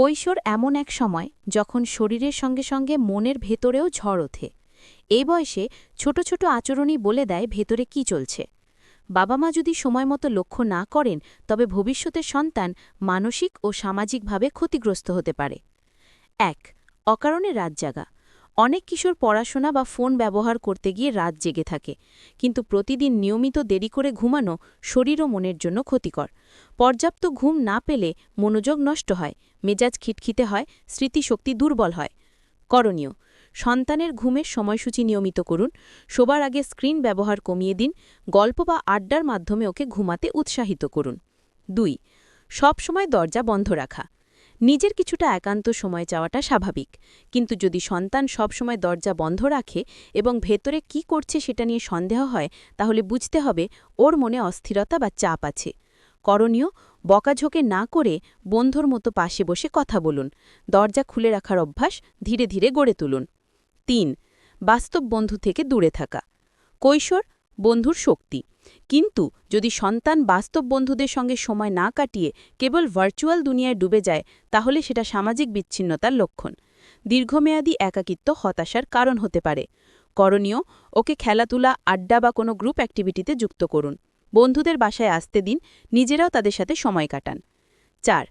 কৈশোর এমন এক সময় যখন শরীরের সঙ্গে সঙ্গে মনের ভেতরেও ঝড় ওঠে। এ বয়সে ছোট ছোট আচরণই বলে দেয় ভেতরে কি চলছে। বাবা মা যদি সময় মতো লক্ষ্য না করেন, তবে ভবিষ্যতের সন্তান মানসিক ও সামাজিকভাবে ক্ষতিগ্রস্ত হতে পারে। এক, অকারণে রাত জাগা। অনেক কিশোর পড়াশোনা বা ফোন ব্যবহার করতে গিয়ে রাত জেগে থাকে। কিন্তু প্রতিদিন নিয়মিত দেরি করে ঘুমানো শরীর ও মনের জন্য ক্ষতিকর। পর্যাপ্ত ঘুম না পেলে মনোযোগ নষ্ট হয়, মেজাজ খিটখিতে হয়, স্মৃতিশক্তি দুর্বল হয়। করণীয়, সন্তানের ঘুমের সময়সূচি নিয়মিত করুন। শোবার আগে স্ক্রিন ব্যবহার কমিয়ে দিন, গল্প বা আড্ডার মাধ্যমে ওকে ঘুমাতে উৎসাহিত করুন। দুই, সবসময় দরজা বন্ধ রাখা। নিজের কিছুটা একান্ত সময় চাওয়াটা স্বাভাবিক। কিন্তু যদি সন্তান সবসময় দরজা বন্ধ রাখে এবং ভেতরে কি করছে সেটা নিয়ে সন্দেহ হয়, তাহলে বুঝতে হবে ওর মনে অস্থিরতা বা চাপ আছে। করণীয়, বকাঝোকে না করে বন্ধুর মতো পাশে বসে কথা বলুন। দরজা খুলে রাখার অভ্যাস ধীরে ধীরে গড়ে তুলুন। তিন, বাস্তব বন্ধু থেকে দূরে থাকা। কৈশোর, বন্ধুর শক্তি। কিন্তু যদি সন্তান বাস্তব বন্ধুদের সঙ্গে সময় না কাটিয়ে কেবল ভার্চুয়াল দুনিয়ায় ডুবে যায়, তাহলে সেটা সামাজিক বিচ্ছিন্নতার লক্ষণ। দীর্ঘমেয়াদী একাকিত্ব হতাশার কারণ হতে পারে। করণীয়, ওকে খেলাধুলা, আড্ডা বা কোনো গ্রুপ অ্যাক্টিভিটিতে যুক্ত করুন। বন্ধুদের বাসায় আসতে দিন, নিজেরাও তাদের সাথে সময় কাটান। চার,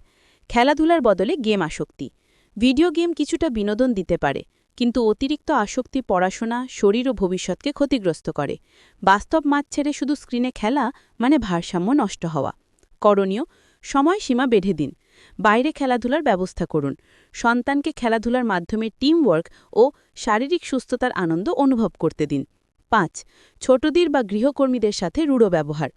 খেলাধুলার বদলে গেম আসক্তি। ভিডিও গেম কিছুটা বিনোদন দিতে পারে। কিন্তু অতিরিক্ত আসক্তি পড়াশোনা, শরীর ও ভবিষ্যৎকে ক্ষতিগ্রস্ত করে। বাস্তব মাঠ ছেড়ে শুধু স্ক্রিনে খেলা মানে ভারসাম্য নষ্ট হওয়া। করণীয়, সময়সীমা বেঁধে দিন। বাইরে খেলাধুলার ব্যবস্থা করুন। সন্তানকে খেলাধুলার মাধ্যমে টিমওয়ার্ক ও শারীরিক সুস্থতার আনন্দ অনুভব করতে দিন। পাঁচ, ছোটদের বা গৃহকর্মীদের সাথে রূঢ় ব্যবহার।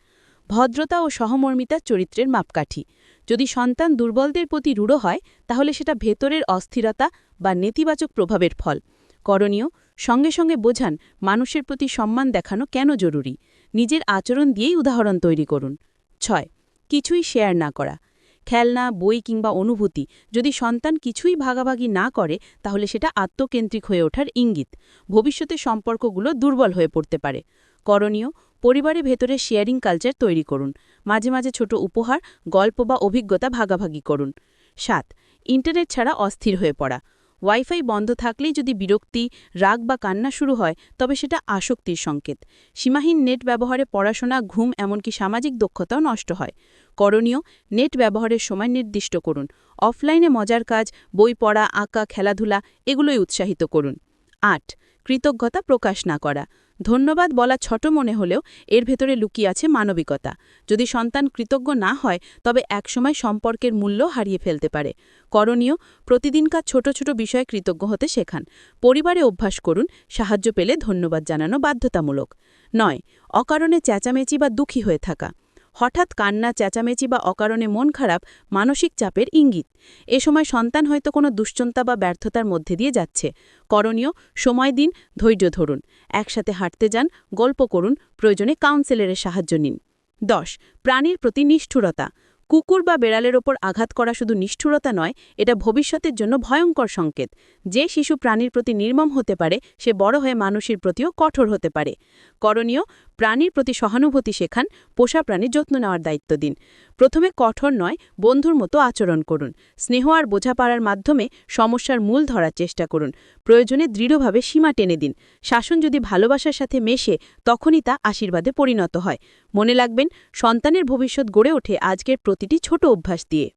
ভদ্রতা ও সহমর্মিতা চরিত্রের মাপকাঠি। যদি সন্তান দুর্বলদের প্রতি রূঢ় হয়, তাহলে সেটা ভেতরের অস্থিরতা বা নেতিবাচক প্রভাবের ফল। করণীয়, সঙ্গে সঙ্গে বোঝান মানুষের প্রতি সম্মান দেখানো কেন জরুরি। নিজের আচরণ দিয়েই উদাহরণ তৈরি করুন। ছয়, কিছুই শেয়ার না করা। খেলনা, বই কিংবা অনুভূতি, যদি সন্তান কিছুই ভাগাভাগি না করে, তাহলে সেটা আত্মকেন্দ্রিক হয়ে ওঠার ইঙ্গিত। ভবিষ্যতে সম্পর্কগুলো দুর্বল হয়ে পড়তে পারে। করণীয় পরিবারের ভেতরে শেয়ারিং কালচার তৈরি করুন। মাঝে মাঝে ছোট উপহার, গল্প বা অভিজ্ঞতা ভাগাভাগি করুন। সাত ইন্টারনেট ছাড়া অস্থির হয়ে পড়া। ওয়াইফাই বন্ধ থাকলেই যদি বিরক্তি, রাগ বা কান্না শুরু হয়, তবে সেটা আসক্তির সংকেত। সীমাহীন নেট ব্যবহারে পড়াশোনা, ঘুম এমনকি সামাজিক দক্ষতাও নষ্ট হয়। করণীয় নেট ব্যবহারের সময় নির্দিষ্ট করুন। অফলাইনে মজার কাজ, বই পড়া, আঁকা, খেলাধুলা, এগুলোই উৎসাহিত করুন। আট। কৃতজ্ঞতা প্রকাশ না করা। ধন্যবাদ বলা ছোট মনে হলেও এর ভেতরে লুকিয়ে আছে মানবিকতা। যদি সন্তান কৃতজ্ঞ না হয়, তবে একসময় সম্পর্কের মূল্য হারিয়ে ফেলতে পারে। করণীয়, প্রতিদিনকার ছোট ছোট বিষয়ে কৃতজ্ঞ হতে শেখান। পরিবারে অভ্যাস করুন, সাহায্য পেলে ধন্যবাদ জানানো বাধ্যতামূলক। নয়, অকারণে চেঁচামেচি বা দুঃখী হয়ে থাকা। হঠাৎ কান্না, চেঁচামেচি বা অকারণে মন খারাপ মানসিক চাপের ইঙ্গিত। এ সময় সন্তান হয়তো কোনো দুশ্চন্তা বা ব্যর্থতার মধ্যে দিয়ে যাচ্ছে। করণীয়, সময় দিন, ধৈর্য ধরুন। একসাথে হাঁটতে যান, গল্প করুন, প্রয়োজনে কাউন্সেলরের সাহায্য নিন। দশ, প্রাণীর প্রতি নিষ্ঠুরতা। কুকুর বা বেড়ালের ওপর আঘাত করা শুধু নিষ্ঠুরতা নয়, এটা ভবিষ্যতের জন্য ভয়ঙ্কর সংকেত। যে শিশু প্রাণীর প্রতি নির্মম হতে পারে, সে বড় হয়ে মানুষের প্রতিও কঠোর হতে পারে। করণীয় প্রাণীর প্রতি সহানুভূতি শেখান, পোষা প্রাণীর যত্ন নেওয়ার দায়িত্ব দিন। প্রথমে কঠোর নয়, বন্ধুর মতো আচরণ করুন। স্নেহ আর বোঝাপাড়ার মাধ্যমে সমস্যার মূল ধরার চেষ্টা করুন। প্রয়োজনে দৃঢ়ভাবে সীমা টেনে দিন। শাসন যদি ভালোবাসার সাথে মেশে, তখনই তা আশীর্বাদে পরিণত হয়। মনে রাখবেন, সন্তানের ভবিষ্যৎ গড়ে ওঠে আজকের প্রতিটি ছোট অভ্যাস দিয়ে।